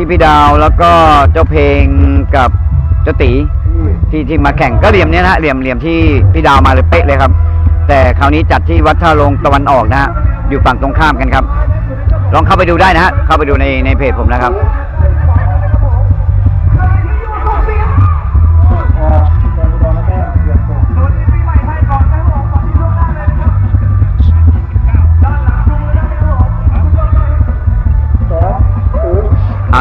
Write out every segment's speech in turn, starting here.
ที่พี่ดาวแล้วก็เจ้าเพลงกับเจ้าตีที่ที่มาแข่งก็เหลี่ยมเนี้ยนะฮะเหลี่ยมเหลี่ยมที่พี่ดาวมาเลยเป๊ะเลยครับ แต่คราวนี้จัดที่วัดท่าลงตะวันออกนะฮะอยู่ฝั่งตรงข้ามกันครับ ลองเข้าไปดูได้นะฮะเข้าไปดูในในเพจผมนะครับ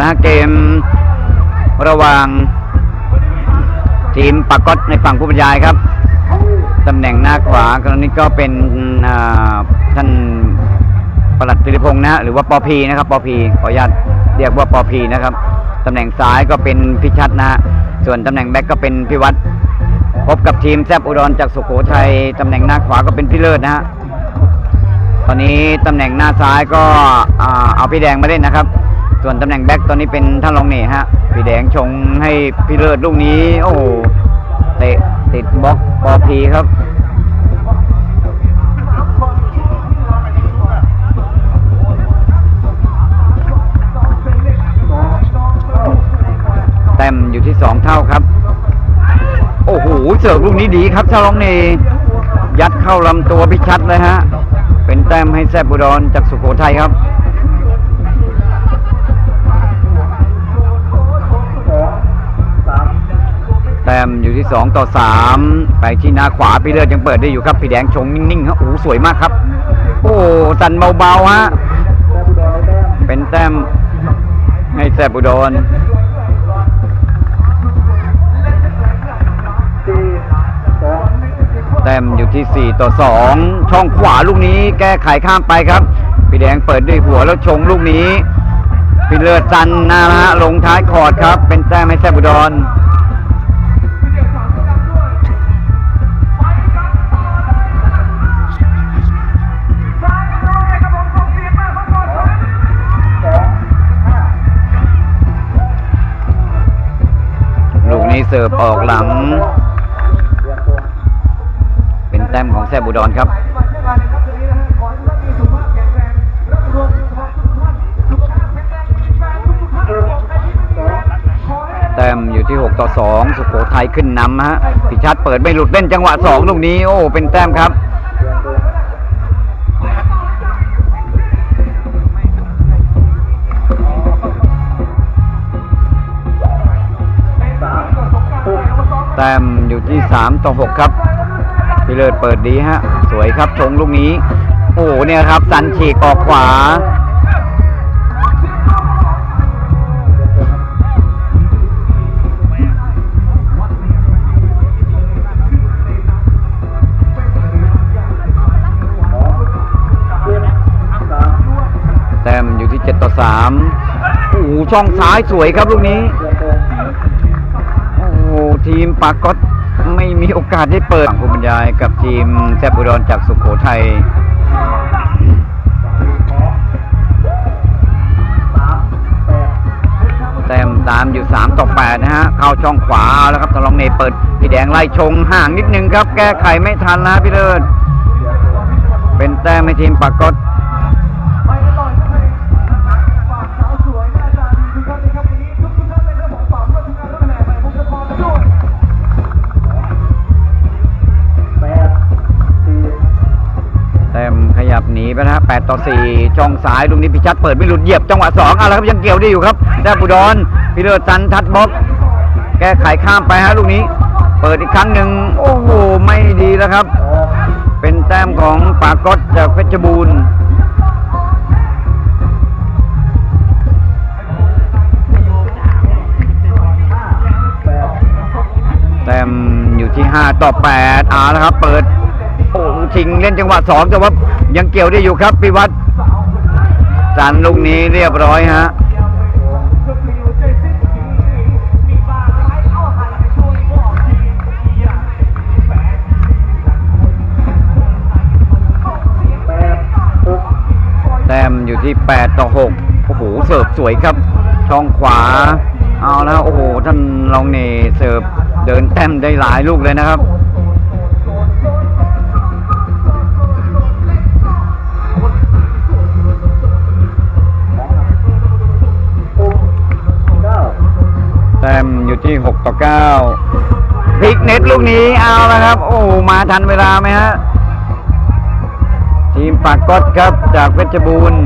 นะฮะเกมระหว่างทีมปากก๊อตในฝั่งผู้บรรยายครับตำแหน่งหน้าขวาคราวนี้ก็เป็นอ่าท่านปลัดติริพงษ์นะหรือว่าปอพีนะครับปอพีขออนุญาตเรียกว่าปอพีนะครับตำแหน่งซ้ายก็เป็นพิชัดนะฮะส่วนตำแหน่งแบ็กก็เป็นพิวัตรพบกับทีมแซบอุดรจากสุโขทัยตำแหน่งหน้าขวาก็เป็นพี่เลิศนะฮะตอนนี้ตำแหน่งหน้าซ้ายก็เอาพี่แดงมาเล่นนะครับ ส่วนตำแหน่งแบ็กตอนนี้เป็นท่านรองเน่ฮะพี่แดงชงให้พี่เลิศลูกนี้ โอ้โหเตะติดบล็อกปอพีครับแต้มอยู่ที่สองเท่าครับ โอ้โหเสิร์ฟลูกนี้ดีครับท่านรองเน่ยัดเข้าลำตัวพิชัดเลยฮะ เป็นแต้มให้แซบบุดรจากสุโขทัยครับ มอยู่ที่ 2 ต่อ 3 ไปที่หน้าขวาพี่เลือดยังเปิดได้อยู่ครับพี่แดงชงนิ่งๆครับโอ้สวยมากครับ โอ้สั่นเบาๆฮะเป็นแต้มให้แซบอุดรแต้มอยู่ที่ 4 ต่อ 2 ช่องขวาลูกนี้แก้ไขข้ามไปครับ พี่แดงเปิดด้วยหัวแล้วชงลูกนี้ พี่เลือดจันนะฮะลงท้ายคอร์ดครับ เป็นแต้มให้แซบอุดร นี้เสิร์ฟออกหลัง เป็นแต้มของแซบูดอนครับแต้มอยู่ที่ 6 ต่อ 2 สุโขทัยขึ้นนำฮะพิชัดเปิดไม่หลุดเล่นจังหวะ 2 ลูกนี้ โอ้ เป็นแต้มครับ ต้มอยู่ที่3ต่อ6ครับพี่เลิศเปิดดีฮะ สวยครับชงลูกนี้ โอ้โหเนี่ยครับสันฉีกออกขวาแต้มอยู่ที่ 7 ต่อ 3 โอ้โหช่องซ้ายสวยครับลูกนี้ โอ้โหทีมปากก๊อต ไม่มีโอกาสได้เปิดผู้บรรยายกับทีมแซบอุดรจากสุโขทัยแต้มตามอยู่ 3 ต่อ 8 นะฮะ เข้าช่องขวาแล้วครับตลองเนเปิดพี่แดงไล่ชงห่างนิดนึงครับ แก้ไขไม่ทันนะพี่เลิศเป็นแต้มให้ทีมปากก๊อ 8 ต่อ 4 ช่องซ้ายลูกนี้พิชัดเปิดไม่หลุดเหยียบจังหวะ2เอาละครับยังเกี่ยวได้อยู่ครับแต้มบุดรพิเลิศจันทัดบล็อก แก้ไขข้ามไปฮะลูกนี้ เปิดอีกครั้งหนึ่งโอ้โหไม่ดีแล้วครับ เป็นแต้มของปากก๊อตจากเพชรบูรณ์แต้มอยู่ที่ 5 ต่อ8เอาละครับ เปิดโอ้โหชิงเล่นจังหวะสองแต่ว่า ยังเกี่ยวได้อยู่ครับพิวัตรสันลูกนี้เรียบร้อยฮะแต้มอยู่ที่ 8 ต่อ 6 โอ้โห เสิร์ฟสวยครับ ช่องขวา เอาแล้ว โอ้โห ท่านลองเนเสิร์ฟเดินแต้มได้หลายลูกเลยนะครับ อยู่ที่หกต่อเก้าพลิกเน็ตลูกนี้เอาแล้วครับ โอ้มาทันเวลาไหมฮะ ทีมปากก๊อตครับจากเพชรบูรณ์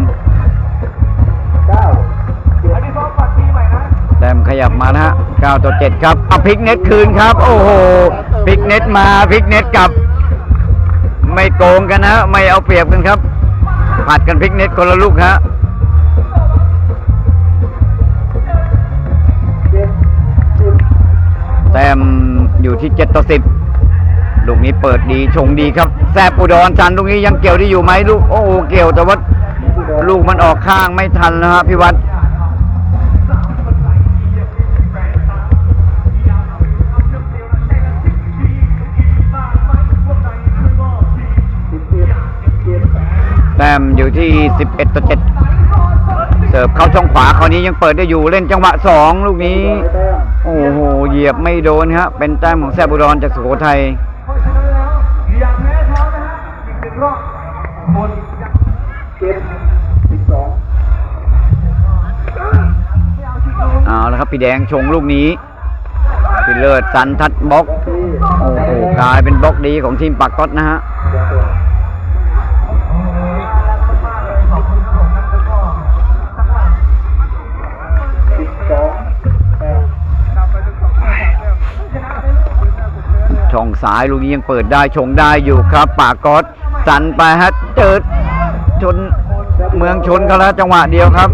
แต้มขยับมานะฮะ 9 ต่อ 7 ครับเอาพลิกเน็ตคืนครับ โอ้โหพลิกเน็ตมาพลิกเน็ตกลับ ไม่โกงกันนะ ไม่เอาเปรียบกันครับผัดกันพลิกเน็ตคนละลูกฮะ อยู่ที่7ต่อ10 ลูกนี้เปิดดีชงดีครับแซบอุดรชันลูกนี้ยังเกี่ยวได้อยู่ไหมลูกโอ้เกี่ยวแต่ว่าลูกมันออกข้างไม่ทันนะฮะพี่วัดแต้มอยู่ที่ 11 ต่อ 7 เสิร์ฟเข้าช่องขวาคราวนี้ยังเปิดได้อยู่เล่นจังหวะ 2 ลูกนี้ โอ้โห เหยียบไม่โดนครับ เป็นแต้มของแซบอุดรจากสุโขทัยเอาละครับพี่แดงชงลูกนี้พี่เลิศสันทัดบล็อก โอ้โหกลายเป็นบล็อกดีของทีมปากก๊อตนะฮะ ซ้ายลูกนี้ยังเปิดได้ชงได้อยู่ครับ ปากก๊อตสันไปฮะเจอชนเมืองชนเขาแล้วจังหวะเดียวครับ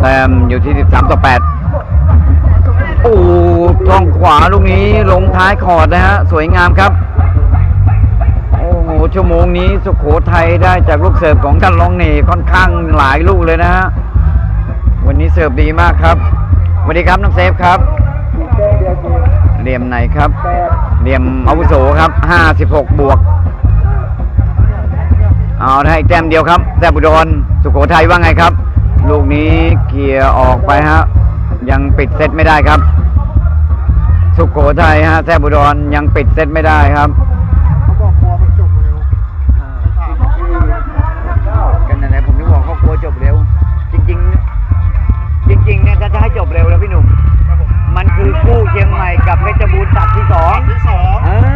แต้มอยู่ที่ 13 ต่อ 8 โอ้ช่องขวาลูกนี้ลงท้ายคอร์ดนะฮะ สวยงามครับ ชั่วโมงนี้สุขโขทัยได้จากลูกเสิร์ฟของท่านรองเน่ค่อนข้างหลายลูกเลยนะฮะวันนี้เสิร์ฟดีมากครับสวัสดีครับน้องเซฟครับเหลี่ยมไหนครับเหลี่ยมอาวุโสครับ56บหกบวกเอาได้แต้มเดียวครับแซบุดรสุโขทัยว่าไงครับ ลูกนี้เคลียร์ออกไปฮะยังปิดเซตไม่ได้ครับ สุโขทัยฮะแซบุดรยังปิดเซตไม่ได้ครับ ชียงใหม่กับเพชรบูรณ์ตัดที่สองที่สองเออ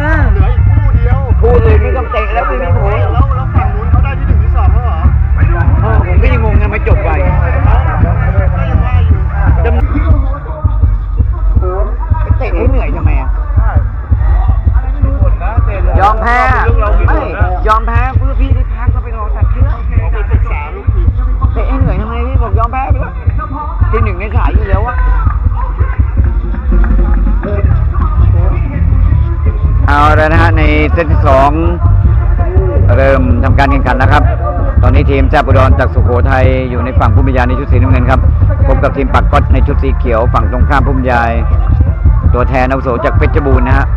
เอาแล้วนะฮะในเซตที่สองเริ่มทำการแข่งขันแล้วครับ ตอนนี้ทีมแซบอุดรจากสุโขทัยอยู่ในฝั่งผู้บรรยายในชุดสีน้ำเงินครับพบกับทีมปักก๊อตในชุดสีเขียวฝั่งตรงข้ามผู้บรรยาย ตัวแทนอาวุโสจากเพชรบูรณ์นะฮะ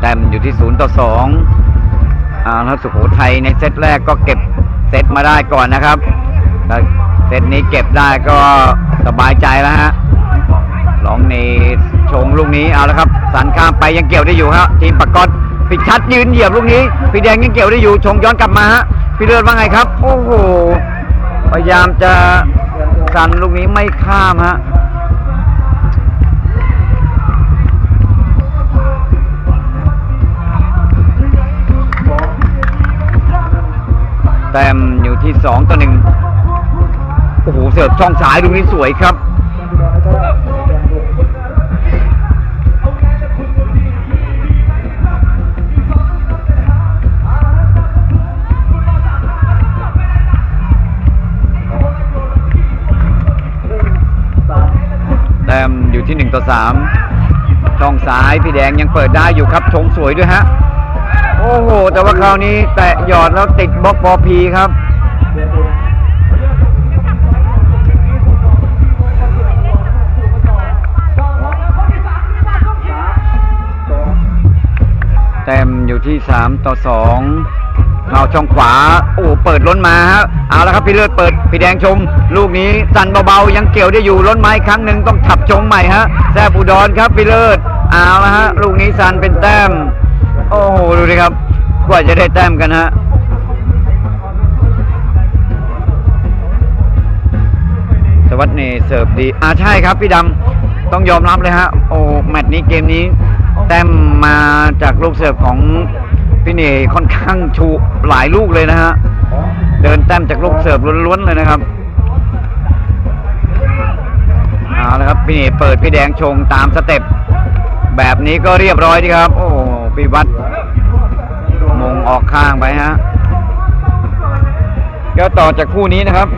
แต้มอยู่ที่ศูนย์ต่อสองอ่าแล้วสุโขทัยในเซตแรกก็เก็บเซตมาได้ก่อนนะครับเซตนี้เก็บได้ก็สบายใจแล้วฮะลองเน ชงลูกนี้เอาล้วครับสันข้ามไปยังเกี่ยวได้อยู่ฮะทีมปากกอตปิดชัดยืนเหยียบลูกนี้พี่แดงยังเกี่ยวได้อยู่ชงย้อนกลับมาฮะพี่เลือดว่าไงครับ โอ้โหพยายามจะสันลูกนี้ไม่ข้ามฮะแต้มอยู่ที่สองต่อหนึ่งโอ้โหเสิร์ฟช่องสายตรงนี้สวยครับ 1ต่อ3ช่องซ้ายพี่แดงยังเปิดได้อยู่ครับชงสวยด้วยฮะ โอ้โห แต่ว่าคราวนี้แตะหยอดแล้วติดบล็อกพอพีครับ แต้มอยู่ที่ 3 ต่อ 2 เข้าช่องขวา โอ้เปิดล้นมาฮะเอาละครับพี่เลิศเปิดพี่แดงชมลูกนี้สั่นเบาๆยังเกี่ยวได้อยู่ล้นไม้ครั้งหนึ่งต้องขับชงใหม่ฮะแซ่บอุดรครับพี่เลิศเอาละฮะลูกนี้สั่นเป็นแต้ม โอ้โหดูดิครับกว่าจะได้แต้มกันฮะสวัสดีเสิร์ฟดีอ่าใช่ครับพี่ดำต้องยอมรับเลยฮะโอ้แมตช์นี้เกมนี้ แต้มมาจากลูกเสิร์ฟของ พี่เนค่อนข้างชูหลายลูกเลยนะฮะ เดินแต้มจากลูกเสิร์ฟล้วนๆเลยนะครับเอาละครับพี่เนเปิดพี่แดงชงตามสเต็ปแบบนี้ก็เรียบร้อยดีครับ โอ้พี่วัดมงออกข้างไปฮะก็ต่อจากคู่นี้นะครับ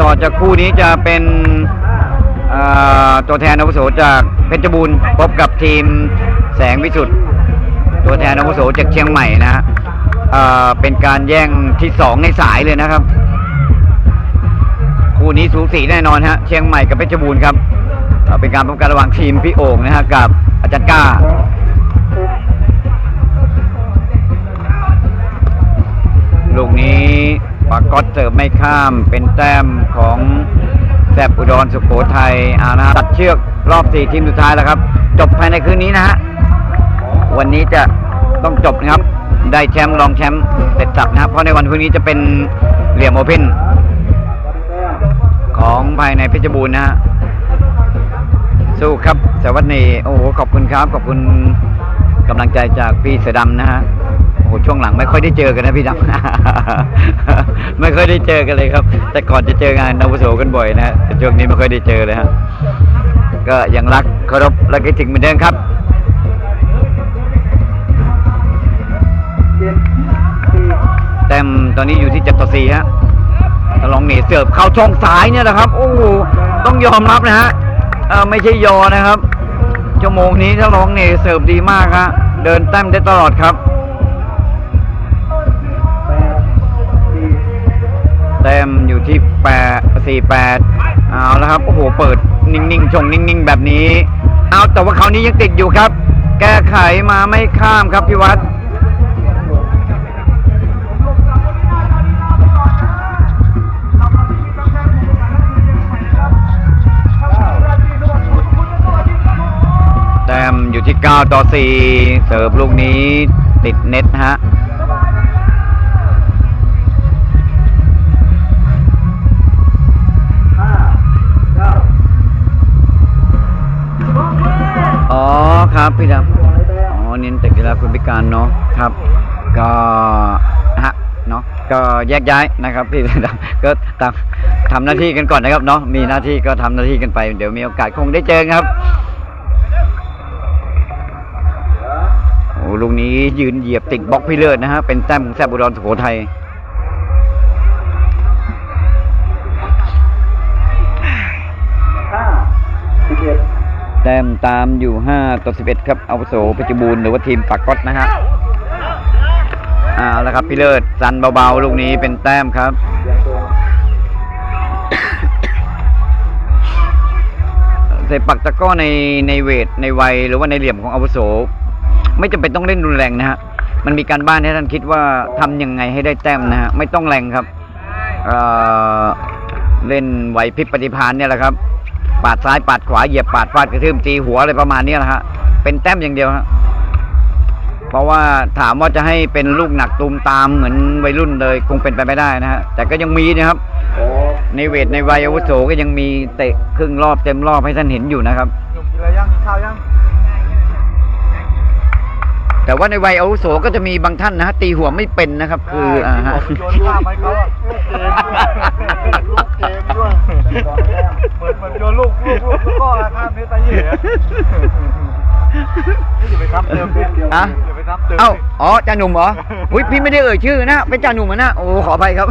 ต่อจากคู่นี้จะเป็นตัวแทนอาวุโสจากเพชรบูรณ์พบกับทีมแสงวิสุทธ์ ตัวแทนอาวุโสจากเชียงใหม่นะฮะเป็นการแย่งที่สองในสายเลยนะครับ คู่นี้สูสีแน่นอนฮะเชียงใหม่กับเพชรบูรณ์ครับเป็นการป้องกันระหว่างทีมพี่โอ่งนะฮะกับอาจารย์ก้าลูกนี้ปากก๊อตเสิร์ฟไม่ข้ามเป็นแต้มของแซบอุดรสุโขทัยอานะฮะตัดเชือกรอบสี่ทีมสุดท้ายแล้วครับ จบภายในคืนนี้นะฮะ วันนี้จะต้องจบนะครับ ได้แชมป์รองแชมป์เสร็จสับนะครับ เพราะในวันพรุ่งนี้จะเป็นเหลี่ยมโอเพ่นของภายในเพชรบูรณ์นะฮะสู้ครับสวัสดีโอ้โหขอบคุณครับ ขอบคุณกำลังใจจากพี่เสือดำนะฮะโอ้โหช่วงหลังไม่ค่อยได้เจอกันนะพี่ดำไม่ค่อยได้เจอกันเลยครับ แต่ก่อนจะเจองานนาวุโสกันบ่อยนะฮะแต่ช่วงนี้ไม่ค่อยได้เจอเลยฮะก็ยังรักเคารพและคิดถึงเหมือนเดิมครับ ตอนนี้อยู่ที่7ต่อ4ฮะตะลองเนเสิร์ฟเข้าช่องซ้ายเนี่ยนะครับ โอ้โหต้องยอมรับนะฮะเออไม่ใช่ยอนะครับชั่วโมงนี้ถ้าลองเนเสิร์ฟดีมากฮะเดินแต้มได้ตลอดครับ แต้มอยู่ที่แปดสี่แปดเอาแล้วครับโอ้โหเปิดนิ่งๆชงนิ่งๆแบบนี้ เอาแต่ว่าเขาวนี้ยังติดอยู่ครับ แก้ไขมาไม่ข้ามครับพี่วัด ต่อ4เสิร์ฟลูกนี้ติดเน็ตฮะอ๋อครับพี่ดำอ๋อเน้นแต่กีฬาคนพิการเนาะครับ ก็ฮะเนาะก็แยกย้ายนะครับพี่ดำก็ตามทำหน้าที่กันก่อนนะครับเนาะมีหน้าที่ก็ทำหน้าที่กันไป เดี๋ยวมีโอกาสคงได้เจอครับ ลูกนี้ยืนเหยียบติดบล็อกพี่เลิศนะฮะ เป็นแต้มของแซบบุรอนสุโขทัยแต้มตามอยู่ 5 ต่อ 11 ครับอาวุโสเพชรบูรณ์หรือว่าทีมปากก๊อตนะฮะเอาละครับพี่เลิศสันเบาๆ ลูกนี้เป็นแต้มครับเสร็จปักตะก้อในในเวทในวัยหรือว่าในเหลี่ยมของอาวุโส ไม่จำเป็นต้องเล่นรุนแรงนะฮะมันมีการบ้านให้ท่านคิดว่าทำยังไงให้ได้แต้มนะฮะไม่ต้องแรงครับเเล่นไหวพริบปฏิภาณเนี่ยแหละครับ ปาดซ้ายปาดขวาเหยียบปาดฟาดกระทืบตีหัวอะไรประมาณนี้ยนะฮะเป็นแต้มอย่างเดียวฮะเพราะว่าถามว่าจะให้เป็นลูกหนักตูมตามเหมือนวัยรุ่นเลยคงเป็นไปไม่ได้นะฮะแต่ก็ยังมีนะครับ ในเวทในวัยอาวุโสก็ยังมีเตะครึ่งรอบเต็มรอบให้ท่านเห็นอยู่นะครับหนุ่มกินอะไรยังกินข้าวยัง แต่ว่าในวัยอาวุโสก็จะมีบางท่านนะฮะตีหัวไม่เป็นนะครับ คืออ่าฮะ โยนข้ามให้เขาอะลูกเกมลูกเกมด้วยเหมือนเหมือนโยนลูกลูกลูกแล้วก็ข้ามเนตาเย่อะนี่อย่าไปทับเติมดิฮะ อย่าไปทับเติมเอ้า อ๋อจ่าหนุ่มเหรอ อุ้ยพี่ไม่ได้เอ่ยชื่อนะ เป็นจ่าหนุ่มอะนะ โอ้ขออภัยครับ